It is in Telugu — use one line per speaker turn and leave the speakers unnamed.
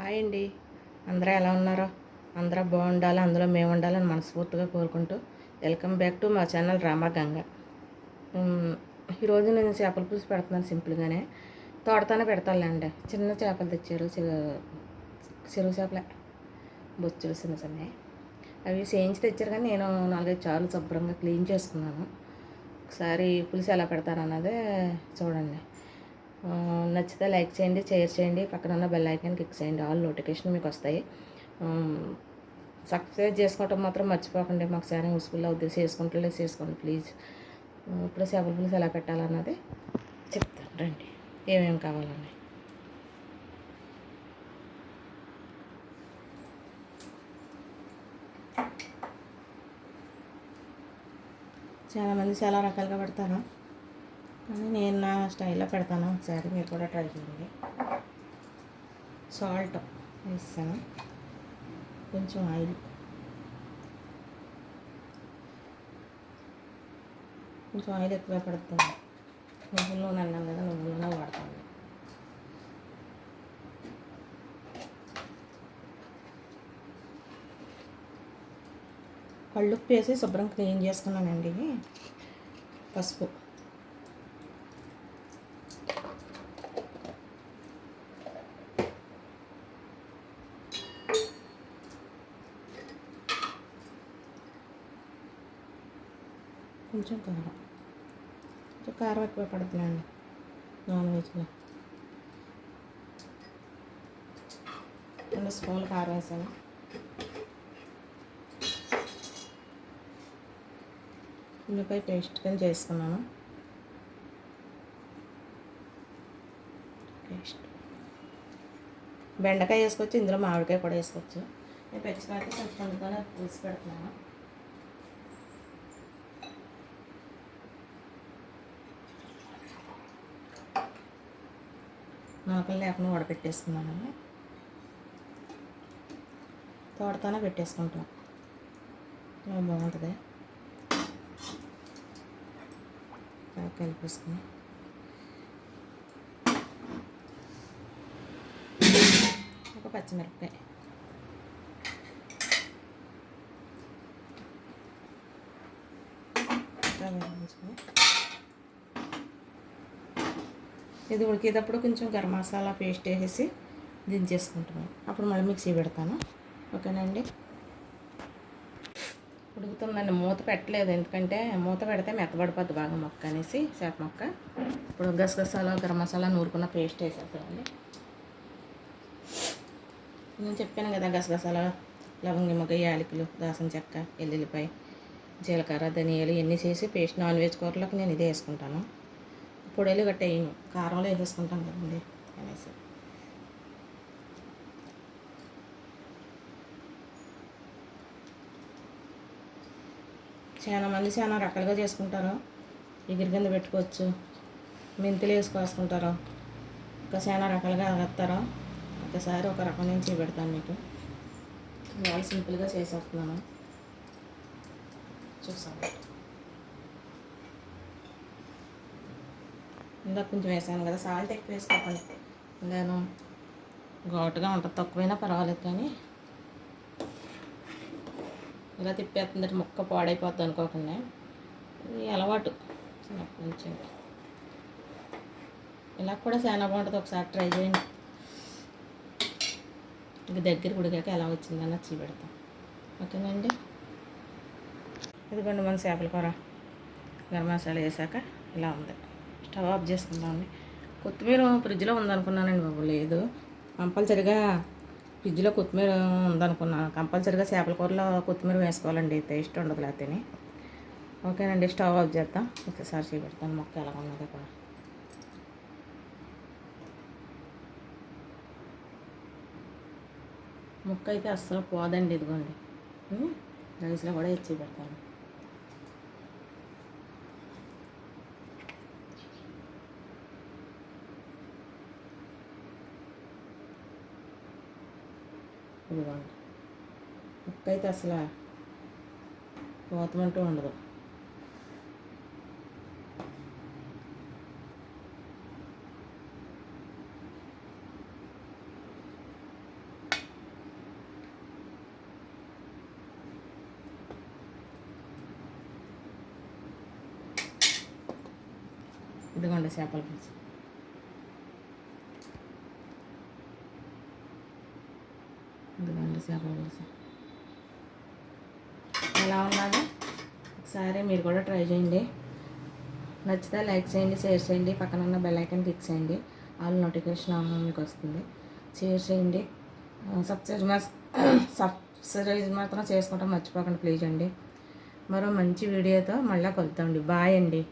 హాయ్ అండి. అందరూ ఎలా ఉన్నారో? అందరూ బాగుండాలి అందులో మేము ఉండాలని మనస్ఫూర్తిగా కోరుకుంటూ వెల్కమ్ బ్యాక్ టు మా ఛానల్ రామా గంగ. ఈరోజు నేను చేపల పులుసు పెడుతున్నాను సింపుల్గానే. తోడతానే పెడతానులేండి. చిన్న చేపలు తెచ్చారు చెరువు చేపలే బొచ్చులు చిన్న చిన్నవి. అవి చేయించి తెచ్చారు కానీ నేను నాలుగైదు చాలు శుభ్రంగా క్లీన్ చేసుకున్నాను. ఒకసారి పులుసు ఎలా పెడతారన్నదే చూడండి. నచ్చితే లైక్ చేయండి షేర్ చేయండి. పక్కన ఉన్న బెల్ ఐకాన్ క్లిక్ చేయండి. ఆల్ నోటిఫికేషన్ మీకు వస్తాయి. సబ్స్క్రైబ్ చేసుకోవటం మాత్రం మర్చిపోకండి. మాకు చాలా యూస్ఫుల్ అవుతుంది చేసుకుంటే చేసుకోండి ప్లీజ్. ఇప్పుడు చేపల పులుసు ఎలా పెట్టాలన్నది చెప్తాను. రండి. ఏమేమి కావాలండి చాలామంది చాలా రకాలుగా పెడతారు కానీ నేను నా స్టైల్లో పెడతాను. ఒకసారి మీరు కూడా ట్రై చేయండి. సాల్ట్ వేస్తాను. కొంచెం ఆయిల్. కొంచెం ఆయిల్ ఎక్కువ పెడతాను. నువ్వుల నూనె అన్నాం కదా నువ్వుల నూనె వాడతాను. కళ్ళుప్పు వేసి శుభ్రం క్లీన్ చేసుకున్నానండి. పసుపు. కొంచెం కారం. కొంచెం కారం ఎక్కువ పడుతుందండి. నాన్ వెజ్లో. రెండు స్పూన్లు కారం వేసాను. ఉల్లిపాయ పేస్ట్ కింద చేసుకున్నాను. పేస్ట్. బెండకాయ వేసుకోవచ్చు ఇందులో మామిడికాయ కూడా వేసుకోవచ్చు. నేను పెంచినాక కొంచెం పులుసు పెడుతున్నాను. నూకలు లేకుండా వడపెట్టేసుకున్నాను తోటతోనే పెట్టేసుకుంటాం. బాగుంటుంది. బాగా కలిపేసుకుని. ఒక పచ్చిమిరపకాయ. ఇంకా ఇది ఉడికేటప్పుడు కొంచెం గరం మసాలా పేస్ట్ వేసేసి దించేసుకుంటున్నాను. అప్పుడు మళ్ళీ మిక్సీ పెడతాను. ఓకేనండి? ఉడుకుతుందండి. మూత పెట్టలేదు. ఎందుకంటే మూత పెడితే మెత్తబడిపోద్ది బాగా మొక్క అనేసి చేప మొక్క. ఇప్పుడు గసగసాలు గరం మసాలా నూరుకున్న పేస్ట్ వేసేస్తామండి నేను చెప్పాను కదా గసగసాలు లవంగి మొగ్గ యాలకులు దాసం చెక్క ఎల్లుల్లిపాయ జీలకర్ర ధనియాలు ఇవన్నీ చేసి పేస్ట్ నాన్ వెజ్ కూరలోకి నేను ఇదే వేసుకుంటాను. పొడేలు గట్ట కారంలో వేసేసుకుంటాం కదండి అనేసి. చాలా మంది చాలా రకాలుగా చేసుకుంటారు. ఎగిరి కింద పెట్టుకోవచ్చు. మెంతులు వేసుకొసుకుంటారు ఇంకా చాలా రకాలుగా వేస్తారు ఒకసారి ఒక రకం నుంచి పెడతాను మీకు. ఇవాళ సింపుల్గా చేసేస్తున్నాను. చూసాను. ఇందాక కొంచెం వేసాను కదా సాల్ట్ ఎక్కువ వేసుకోకండి. నేను ఘాటుగా ఉంటుంది తక్కువైనా పర్వాలేదు కానీ ఇలా తిప్పేస్తుందంటే ముక్క పాడైపోద్ది అనుకోకుండా ఇది అలవాటు చిన్నప్పటి నుంచి ఇలా కూడా చాలా బాగుంటుంది ఒకసారి ట్రై చేయండి. ఇది దగ్గర ఉడికాక ఎలా వచ్చిందని వచ్చి పెడతాం ఓకేనండి? ఇదిగోండి మన చేపల కూర. గరం మసాలా వేసాక ఇలా ఉంది. స్టవ్ ఆఫ్ చేసుకుందామండి కొత్తిమీర ఫ్రిడ్జ్లో ఉందనుకున్నానండి బాబు లేదు. కంపల్సరిగా ఫ్రిడ్జ్లో కొత్తిమీర ఉందనుకున్నాను. కంపల్సరిగా చేపల కూరలో కొత్తిమీర వేసుకోవాలండి టేస్ట్ ఉండదు లేకపోతే ఓకేనండి స్టవ్ ఆఫ్ చేద్దాం. ఒకసారి చేపెడతాను మొక్క ఎలా ఉన్నది కూడా. ముక్క అయితే అస్సలు పోదండి ఇదిగోండి. రైస్లో కూడా ఇచ్చి పెడతాను ఇదిగోండి ముక్క అయితే అసలు పోతమంటూ ఉండదు. ఇదిగోండి చేపల పులుసు. ఇదిగోండి చేపల పులుసు. ఎలా ఉన్నాదో ఒకసారి మీరు కూడా ట్రై చేయండి. నచ్చితే లైక్ చేయండి షేర్ చేయండి. పక్కన ఉన్న బెల్ ఐకన్ క్లిక్ చేయండి. ఆల్ నోటిఫికేషన్ మీకు వస్తుంది. షేర్ చేయండి. సబ్స్క్రైజ్ సబ్స్క్రైజ్ మాత్రం చేసుకోవటం మర్చిపోకండి. ప్లీజ్ అండి. మరో మంచి వీడియోతో మళ్ళీ కలుద్దామండి. బాయ్ అండి.